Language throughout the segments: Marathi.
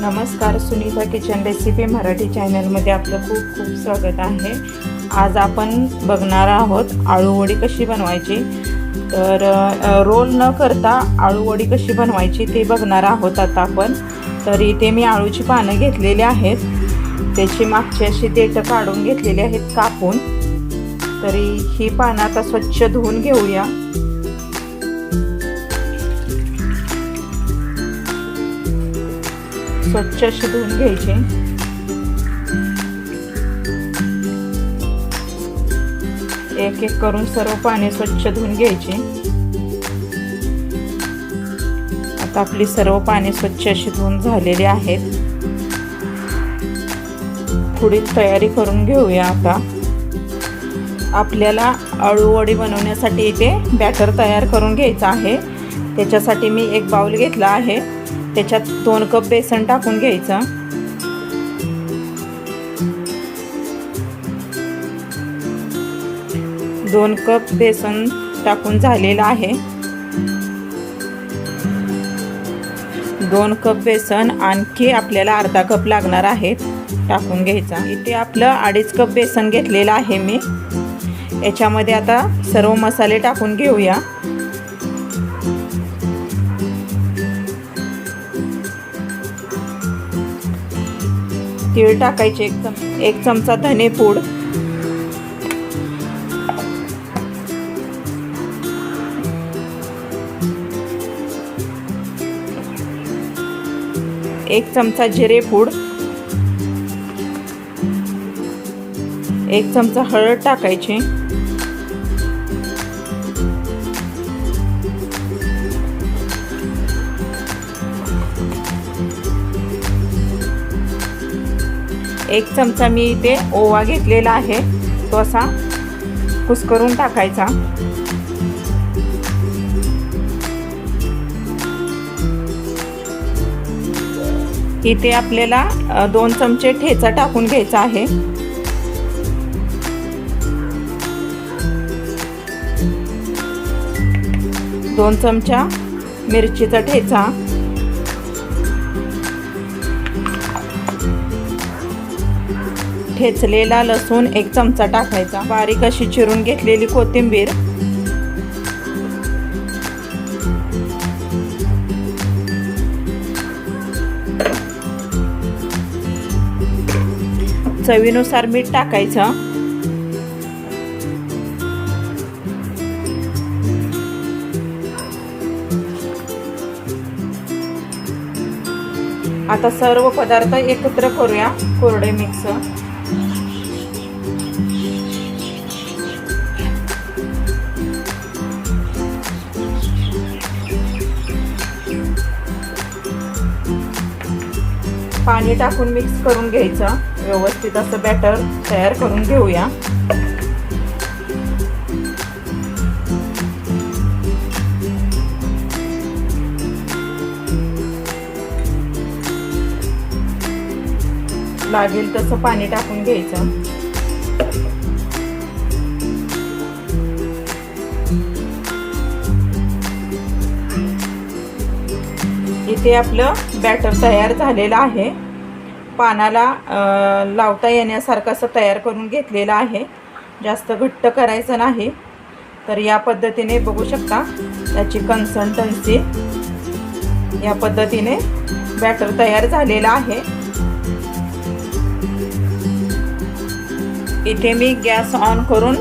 नमस्कार सुनीता किचन रेसिपी मराठी चॅनलमध्ये आपलं खूप खूप स्वागत आहे. आज आपण बघणार आहोत आळूवडी कशी बनवायची. तर रोल न करता आळूवडी कशी बनवायची ते बघणार आहोत आता आपण. तर इथे मी आळूची पानं घेतलेली आहेत. त्याची मागची अशी देठं काढून घेतलेली आहेत कापून. तरी ही पानं आता स्वच्छ धुवून घेऊया. स्वच्छ अशी धुवून घ्यायची. एक एक करून सर्व पाणी स्वच्छ धुवून घ्यायची. आता आपली सर्व पाणी स्वच्छ अशी धुवून झालेली आहेत. पुढील तयारी करून घेऊया आता. आपल्याला अळूवडी बनवण्यासाठी इथे बॅटर तयार करून घ्यायचं आहे. त्याच्यासाठी मी एक बाउल घेतला आहे. त्याच्यात दोन कप बेसन टाकून घ्यायचं. दोन कप बेसन टाकून झालेलं आहे. दोन कप बेसन आणखी आपल्याला अर्धा कप लागणार आहे. टाकून घ्यायचा. इथे आपलं अडीच कप बेसन घेतलेलं आहे मी. याच्यामध्ये आता सर्व मसाले टाकून घेऊया. तीळ टाकायचे एक चम एक चमचा धनेपूड एक चमचा जिरेपूड एक चमचा हळद टाकायची. एक चमचा मी इथे ओवा घेतलेला आहे. तो असा कुस्करून टाकायचा. इथे आपल्याला दोन चमचे ठेचा टाकून घ्यायचा आहे. दोन चमचा मिरचीचा ठेचा. ठेचलेला लसूण एक चमचा टाकायचा. बारीक अशी चिरून घेतलेली कोथिंबीर. चवीनुसार मीठ टाकायचं. आता सर्व पदार्थ एकत्र करूया. कोरडे मिक्स. पाणी टाकून मिक्स करून घ्यायचं. व्यवस्थित असं बॅटर तयार करून घेऊया. लागेल तसं पाणी टाकून घ्यायचं. इथे आपलं बॅटर तयार झालेलं आहे. पानाला लावता येण्यासारखं असं तयार करून घेतलेलं आहे. जास्त घट्ट करायचं नाही. तर या पद्धतीने बघू शकता त्याची कन्सल्टन्सी या पद्धतीने बॅटर तयार झालेला आहे. इथे मी गॅस ऑन करून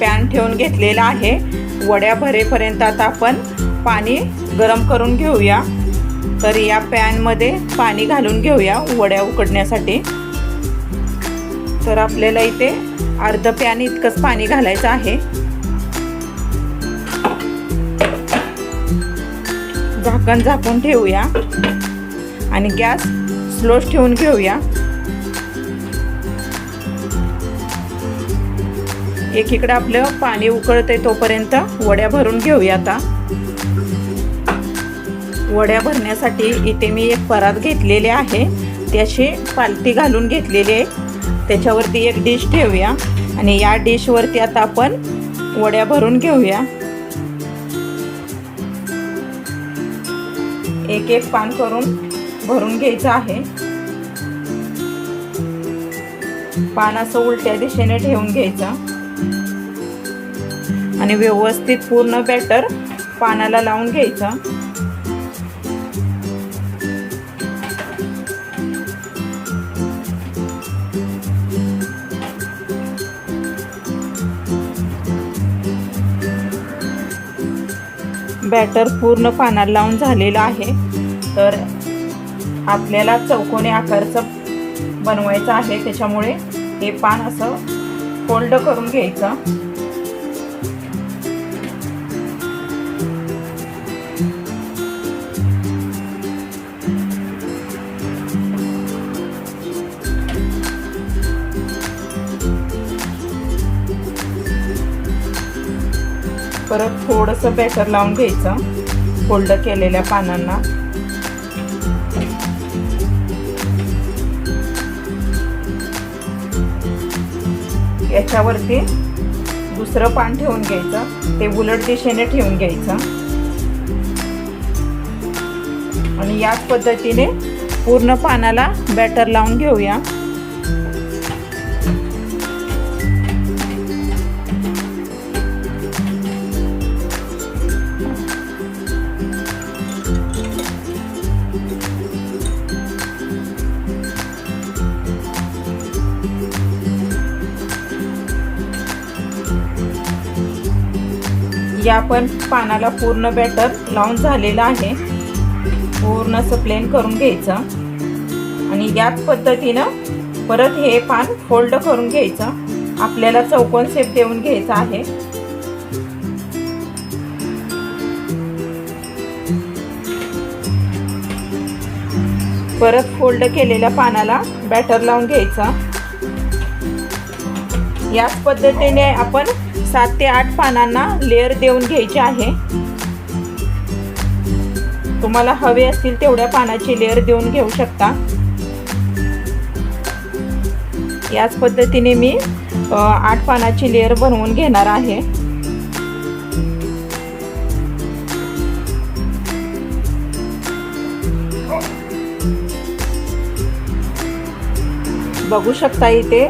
पॅन ठेवून घेतलेला आहे. वड्या भरेपर्यंत आता आपण पाणी गरम करून घेऊया. तर या पॅनमध्ये पाणी घालून घेऊया वड्या उकडण्यासाठी. तर आपल्याला इथे अर्ध पॅन इतकंच पाणी घालायचं आहे. झाकण झाकून ठेवूया. आणि गॅस स्लोच ठेवून घेऊया. एकीकडे आपलं पाणी उकळतंय तोपर्यंत वड्या भरून घेऊया आता. वड्या भरण्यासाठी इथे मी एक परात घेतलेले आहे. त्याची पालती घालून घेतलेली आहे. त्याच्यावरती एक डिश ठेवूया. आणि या डिशवरती आता आपण वड्या भरून घेऊया. एक एक पान करून भरून घ्यायचं आहे. पान असं उलट्या दिशेने ठेवून घ्यायचं. आणि व्यवस्थित पूर्ण बॅटर पानाला लावून घ्यायचं. बॅटर पूर्ण पानाला लावून झालेलं आहे. तर आपल्याला चौकोनी आकारचं बनवायचं आहे. त्याच्यामुळे हे पान असं फोल्ड करून घ्यायचं. परत थोडंसं बॅटर लावून घ्यायचं. फोल्ड केलेल्या पानांना. याच्यावरती दुसरं पान ठेवून घ्यायचं. ते उलट दिशेने ठेवून घ्यायचं. आणि याच पद्धतीने पूर्ण पानाला बॅटर लावून घेऊया. म्हणजे या पण पानाला पूर्ण बॅटर लावून झालेलं आहे. पूर्ण असं प्लेन करून घ्यायचं. आणि याच पद्धतीनं परत हे पान फोल्ड करून घ्यायचं. आपल्याला चौकोन शेप देऊन घ्यायचा आहे. परत फोल्ड केलेल्या पानाला बॅटर लावून घ्यायचा. याच पद्धतीने आपण सात ते आठ पानांना लेअर देऊन घ्यायचे आहे. तुम्हाला हवे असतील तेवढ्या पानाची लेअर देऊन घेऊ शकता. याच पद्धतीने मी आठ पानाची लेअर बनवून घेणार आहे. बघू शकता इथे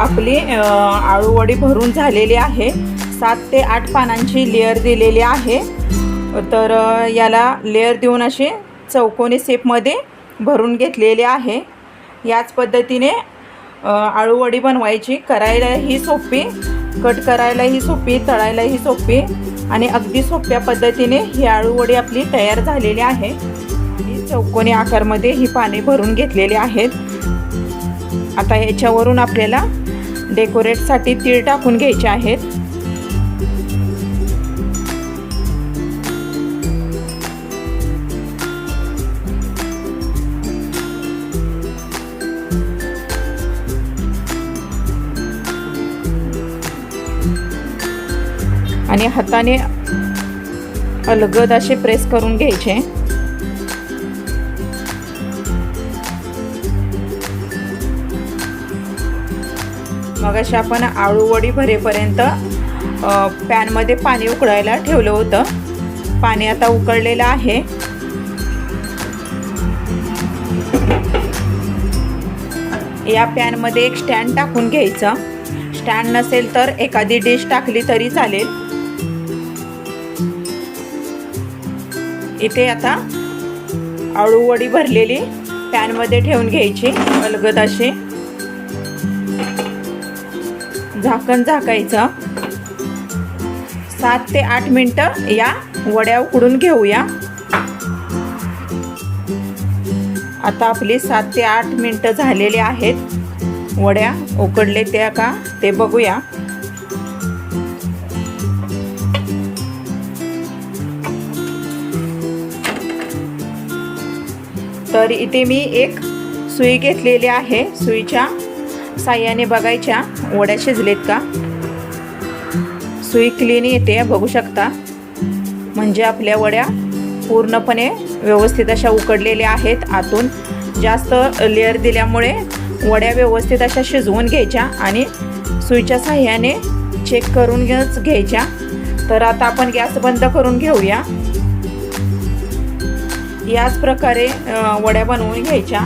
आपली आळूवडी भरून झालेली आहे. सात ते आठ पानांची लेअर दिलेली आहे. तर याला लेअर देऊन असे चौकोनी सेपमध्ये भरून घेतलेले आहे. याच पद्धतीने आळूवडी बनवायची. करायलाही सोपी कट करायलाही सोपी तळायलाही सोपी आणि अगदी सोप्या पद्धतीने ही आळूवडी आपली तयार झालेली आहे. चौकोनी आकारमध्ये ही पाने भरून घेतलेली आहेत. आता ह्याच्यावरून आपल्याला डेकोरेटसाठी तीळ टाकून घ्यायचे आहेत. आणि हाताने अलगद असे प्रेस करून घ्यायचे. मग अशा आपण आळूवडी भरेपर्यंत पॅनमध्ये पाणी उकळायला ठेवलं होतं. पाणी आता उकळलेलं आहे. या पॅनमध्ये एक स्टँड टाकून घ्यायचं. स्टँड नसेल तर एखादी डिश टाकली तरी चालेल. इथे आता आळूवडी भरलेली पॅनमध्ये ठेवून घ्यायची अलगद अशी. झाकण झाकायचं. सात ते आठ मिनटं या वड्या उकडून घेऊया. आता आपली सात ते आठ मिनटं झालेली आहेत. वड्या उकडले त्या का ते बघूया. तर इथे मी एक सुई घेतलेली आहे सुईच्या साह्याने बघायच्या. वड्या शिजलेत का? सुई क्लीन येते बघू शकता. म्हणजे आपल्या वड्या पूर्णपणे व्यवस्थित अशा उकडलेल्या आहेत. आतून जास्त लेअर दिल्यामुळे वड्या व्यवस्थित अशा शिजवून घ्यायच्या आणि सुईच्या साह्याने चेक करून घ्यायच्या. तर आता आपण गॅस बंद करून घेऊया. याच प्रकारे वड्या बनवून घ्यायच्या.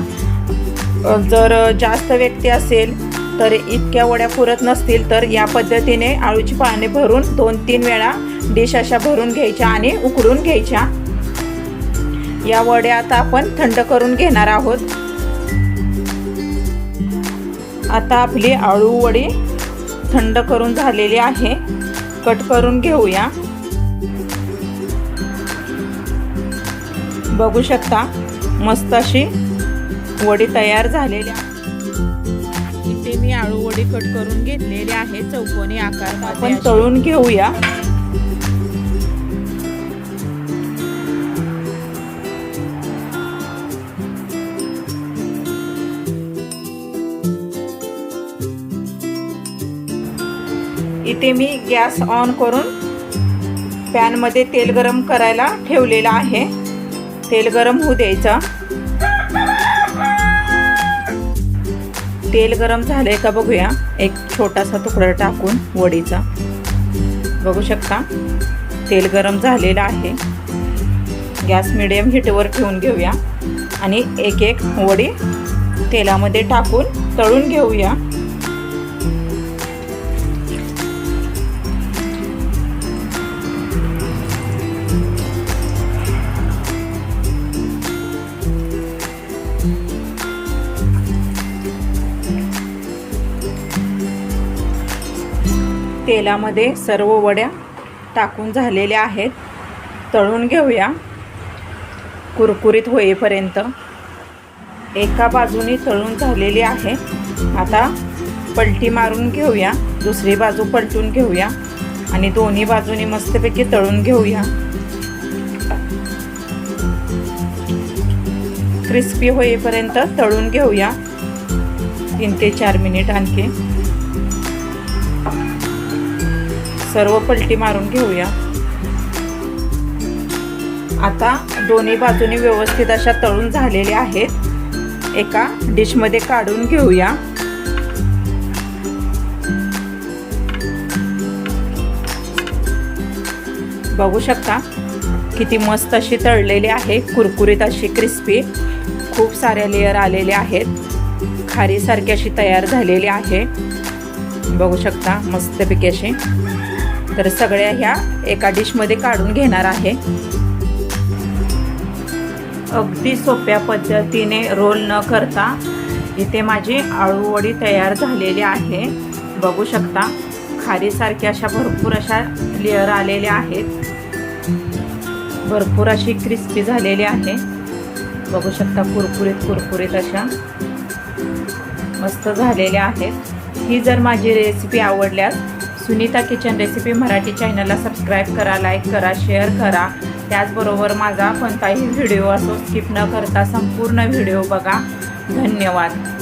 जर जास्त व्यक्ती असेल तर इतक्या वड्या पुरत नसतील तर या पद्धतीने आळूची पाने भरून दोन तीन वेळा डिश अशा भरून घ्यायच्या आणि उकडून घ्यायच्या. या वड्या आता आपण थंड करून घेणार आहोत. आता आपली आळू वडी थंड करून झालेली आहे. कट करून घेऊया. बघू शकता मस्त अशी वडी तयार झालेली आहे इथे मी आळू वडी कट करून घेतलेली आहे चौकोनी आकार आपण तळून घेऊया. इथे मी गॅस ऑन करून पॅनमध्ये तेल गरम करायला ठेवलेलं आहे. तेल गरम होऊ द्यायचं. तेल गरम झालंय का बघूया. एक छोटासा तुकडा टाकून वडीचा. बघू शकता तेल गरम झालेलं आहे. गॅस मिडियम हीटवर ठेवून घेऊया. आणि एक एक वडी तेलामध्ये टाकून तळून घेऊया. तेलामध्ये सर्व वड्या टाकून झालेल्या आहेत. तळून घेऊया. कुरकुरीत होईपर्यंत. एका बाजूने तळून झालेली आहे. आता पलटी मारून घेऊया. दुसरी बाजू पलटून घेऊया. आणि दोन्ही बाजूनी मस्तपैकी तळून घेऊया. क्रिस्पी होईपर्यंत तळून घेऊया. तीन ते चार मिनिट आणखी. सर्व पलटी मारून घेऊया. आता दोन्ही बाजूनी व्यवस्थित अशा तळून झालेल्या आहेत. एका डिशमध्ये काढून घेऊया. बघू शकता किती मस्त अशी तळलेली आहे. कुरकुरीत अशी क्रिस्पी खूप साऱ्या लेअर आलेले आहेत. खारीसारखी अशी तयार झालेली आहे. बघू शकता मस्तपैकी अशी. तर सगळ्या ह्या एका डिशमध्ये काढून घेणार आहे. अगदी सोप्या पद्धतीने रोल न करता इथे माझी आळूवडी तयार झालेली आहे. बघू शकता खारीसारख्या अशा भरपूर अशा लेअर आलेल्या आहेत. भरपूर अशी क्रिस्पी झालेली आहे. बघू शकता कुरकुरीत कुरकुरीत अशा मस्त झालेल्या आहेत. ही जर माझी रेसिपी आवडल्यास सुनीता किचन रेसिपी मराठी चॅनलला सबस्क्राईब करा लाईक करा शेअर करा. त्याचबरोबर माझा कोणताही व्हिडिओ असो स्किप न करता संपूर्ण व्हिडिओ बघा. धन्यवाद.